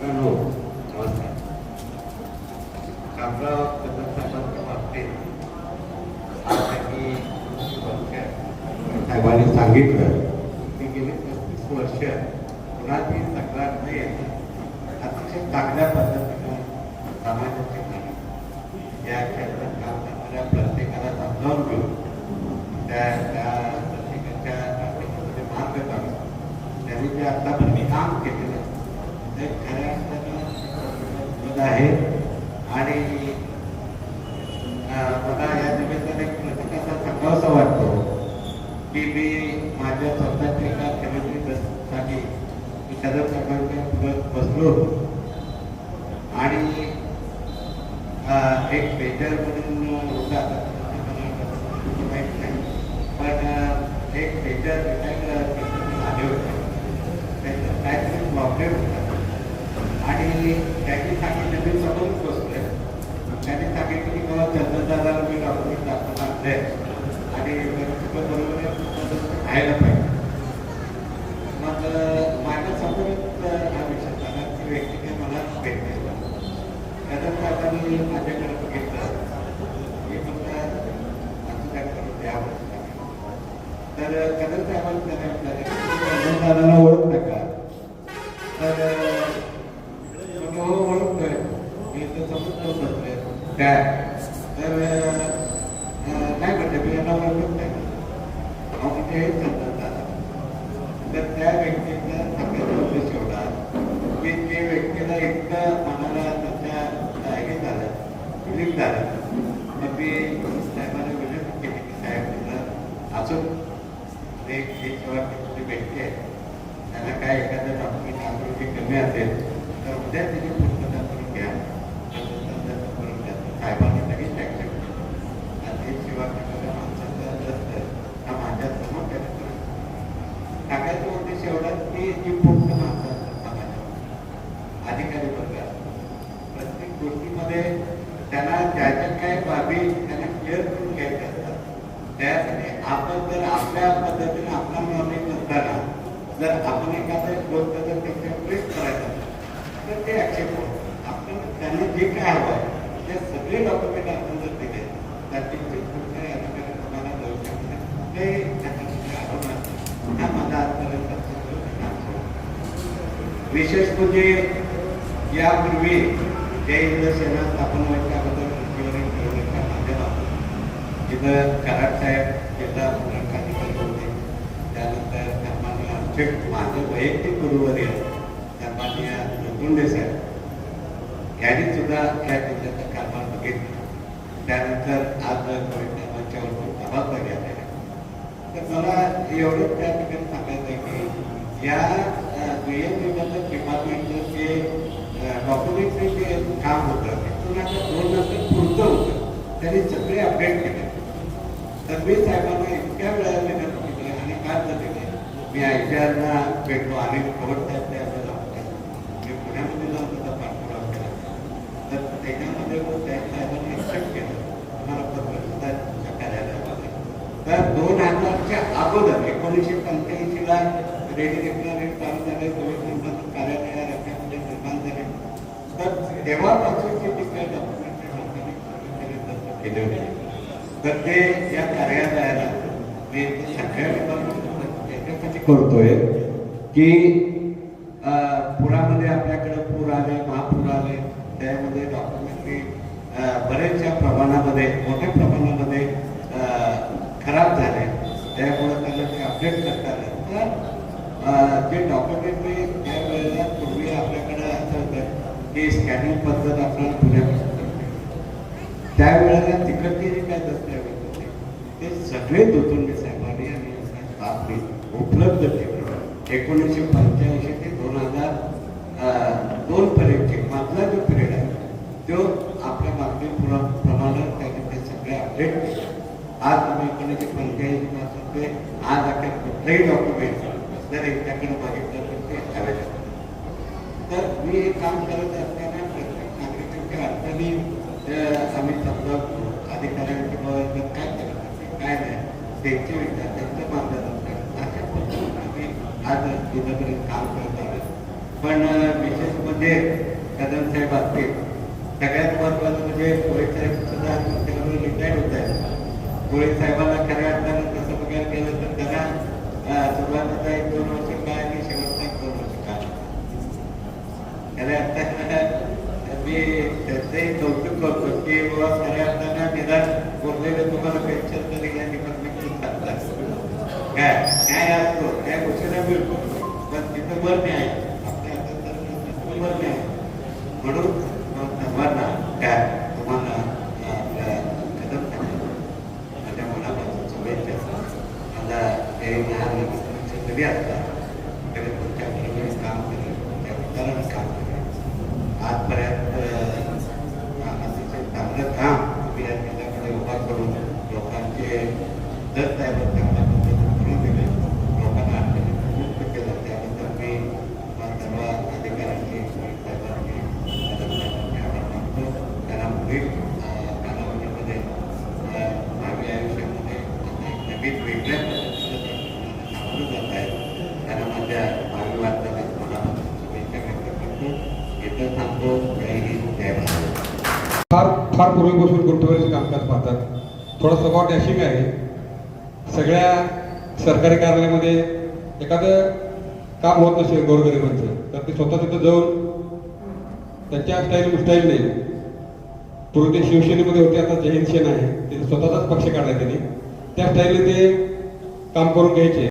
मित्रांनो नमस्कार शामराव कदम साहेबांच्या बाबतीत आज त्यांनी वर्ष साहेबांनी सांगितलं की गेली पस्तीस वर्ष कुणाची तक्रार न येते अतिशय चांगल्या पद्धतीनं समाजाची माहिती या क्षेत्रात काम करणाऱ्या प्रत्येकाला समजावून घेऊन त्या त्या प्रत्येकाच्या नागरिकांमध्ये मार्ग काढून त्यांनी जे आहे, खऱ्या अर्थानं आहे. आणि मला या निमित्ताने प्रत्येकाचा सांगावासा वाटतो की मी माझ्या स्वतःच्या एका सेलिब्रिटीसाठी मी कदम साहेबांच्या बसलो. आणि एक मेजर म्हणून होता. माहीत नाही पण एक मेजर रिटायर आले होते. त्यांचा काहीतरी प्रॉब्लेम होता. आणि त्यांनी सांगितलं मी समोरच बसलोय त्यांनी सांगितलं की बाबा चंद्रदादाला मी डॉक्युमेंट दाखवून आणलंय आणि तुझं बरोबर खायला पाहिजे. मग माझ्या समोरच हा विषय झाला. की व्यक्तीने मला भेटले आता मी माझ्याकडे बघितलं. तर समजतो काय तर अं, नाही म्हणजे मी यांना ओळखत नाही अहो म्हणजे हे समजत तर त्या व्यक्तीचा सगळ्यात उद्देश एवढा की ते व्यक्तीला इतकं मनाला त्याच्या हे झालं फिलिंग झालं मग मी साहेबांना विनंती केली की साहेब तुला अजून एक ही सेवा व्यक्ती आहे त्यांना काय एखाद्या डॉक्टरची आकृती कमी असेल तर उद्या त्याची पूर्तता करून घ्या असं संदर्भ करून द्या साहेबांनी लगेच ऍक्सेप्ट केलं आणि ही सेवा केलेल्या माणसाचा दस्त हा माझ्यासमोर त्याने करून टाकायचा उद्देश एवढा ते जी पूर्ण माणसं असतात अधिकारी वर्ग प्रत्येक गोष्टीमध्ये त्यांना त्याच्या काय काही बाबी त्यांना क्लिअर करून घ्यायच्या असतात. त्यासाठी आपण जर आपल्या पद्धतीने आपला नॉलेज नसताना जर आपण एखादं गोष्ट जर त्याच्या प्रेस करायचं तर ते ऍक्सेप्ट होतं. आपण त्यांना जे काय हवं ते सगळे डॉक्युमेंट आपण जर दिले तर त्यांचे कुठल्याही अधिकारी तुम्हाला देऊ शकतात ते त्यांच्यासाठी आवडणार हा माझा आजपर्यंत विशेष म्हणजे यापूर्वी जय हिंद सेना स्थापन व्हायच्या अगोदर पृथ्वीवरील ठरवण्याच्या माध्यमातून जिथं कराड साहेब जिल्हा मुलांखाधिकारी होते त्यानंतर सन्मान्य आमचे माझे वैयक्तिक गुरुवर्य सन्मान्य लोखंडे साहेब. यांनी सुद्धा या जिल्ह्याचा कारभार बघितला. त्यानंतर आज कोविडच्या जबाबदारी आलेल्या तर मला एवढंच त्या ठिकाणी सांगायचं आहे की या दुय्यम विभागात डिपार्टमेंटचं जे जे काम होतं ते दोन नंतर पुढचं होतं. त्यांनी सगळे अपडेट केले. तर मी साहेबांना इतक्या वेळा विनंती केली आणि काय झाले मी भेटलो आणि खबर साहेब ते मी पुण्यामध्ये जाऊन त्याचा पाठपुरावा केला. तर त्याच्यामध्ये मग त्या साहेबांनी एक्सेप्ट केलं. तुम्हाला पत्र सुद्धा तुमच्या कार्यालयामध्ये. तर दोन हजारच्या अगोदर एकोणीसशे पंच्याऐंशीला रेडी डिक्लेअरेट चालू झाले म्हणजे निर्माण झाले. तर जे डॉक्युमेंट केले होते. तर ते या कार्यालयाला मी सगळ्या याच्यासाठी करतोय की अं, पुरामध्ये आपल्याकडे पूर आले महापूर आले त्यामध्ये डॉक्युमेंटरी बरेचशा प्रमाणामध्ये मोठ्या प्रमाणामध्ये अं, खराब झाले त्यामुळे त्याला ते अपडेट करता आलं तर अं, जे डॉक्युमेंटरी त्यावेळेला पूर्वी आपल्याकडे असं होतं की स्कॅनिंग पद्धत आपल्याला पुण्यापासून त्यावेळेला तिकडचे जे काय दस्तऐवज होते ते सगळे दोतुंडे साहेबांनी आणि स्टाफने उपलब्ध केले. एकोणीसशे पंच्याऐंशी ते दोन हजार दोन पर्यंतचे मधला जो पिरियड आहे तो आपल्या मागणी प्रमाणे त्यांनी ते सगळे अपडेट केले. आज आम्ही एकोणीसशे पंच्याऐंशी पासून ते आज आपल्या कुठलंही डॉक्युमेंट जर एकट्याकडे बघितलं तर मी एक काम करत असताना प्रत्येक नागरिकांच्या अडचणी आम्ही समजावतो अधिकाऱ्यांच्या काय करत करायचं काय नाही त्यांचे विचार त्यांचं मार्गदर्शन अशा पद्धतीने आम्ही आज इथपर्यंत काम करत आहोत. पण विशेष म्हणजे कदम साहेब असतील सगळ्यात महत्वाचं म्हणजे कोळी साहेब सुद्धा त्यांच्याकडून रिटायर्ड होत आहेत. कोळी साहेबांना खऱ्या अर्थानं तसं बघायला गेलं तर त्यांना सुरुवातीचा एक दोन वर्ष काय आणि शेवटचा एक दोन वर्ष काय खऱ्या अर्थानं मी त्याचंही कौतुक करतो की बाबा खऱ्या अर्थानं निदान बोललेलं तुम्हाला पेन्शन तरी या डिपार्टमेंटची सांगतात काय न्याय असतो न्याय उशिरा मिळतो पण तिथं बर न्याय आपल्या हातात तर तिथं बर न्याय म्हणून मग सर्वांना काय तुम्हाला अं, आपल्या कदम साहेबांना माझ्या मनापासून शुभेच्छा मला हे लहान लहान जरी असतात तरी तुमच्या बरोबर काम करेल तुमच्या विचारानं काम करेल आजपर्यंत अं, अतिशय चांगलं काम तुम्ही या जिल्ह्याकडे उभा करून लोकांचे दर साहेब चांगल्या पद्धतीने करून दिले लोकांना अडचणीत मुक्त केलं त्याबद्दल मी तुम्हा सर्व अधिकाऱ्यांची साहेबांची कदम साहेबांची आभार मानतो त्यांना पुढील कालावधीमध्ये अं, भावी आयुष्यामध्ये आता एक नवीन वेगळ्या पद्धतीने ते सामोरं जात आहेत त्यांना माझ्या भावी वाटचालीत मनापासून शुभेच्छा व्यक्त करतो इथं जय हिंद जय भारत फार फार पूर्वीपासून गुंठेवारीचं कामकाज पाहतात. थोडा स्वभाव डॅशिंग आहे. सगळ्या सरकारी कार्यालयामध्ये एखादं काम होत नसेल गोरगरिबांचं तर ते स्वतः तिथं जाऊन त्यांच्या स्टाईल स्टाईल नाही पूर्वी ते शिवसेनेमध्ये होते आता जयंत सेना आहे. ते स्वतःचाच पक्ष काढला त्यांनी. त्या स्टाईलने ते काम करून घ्यायचे.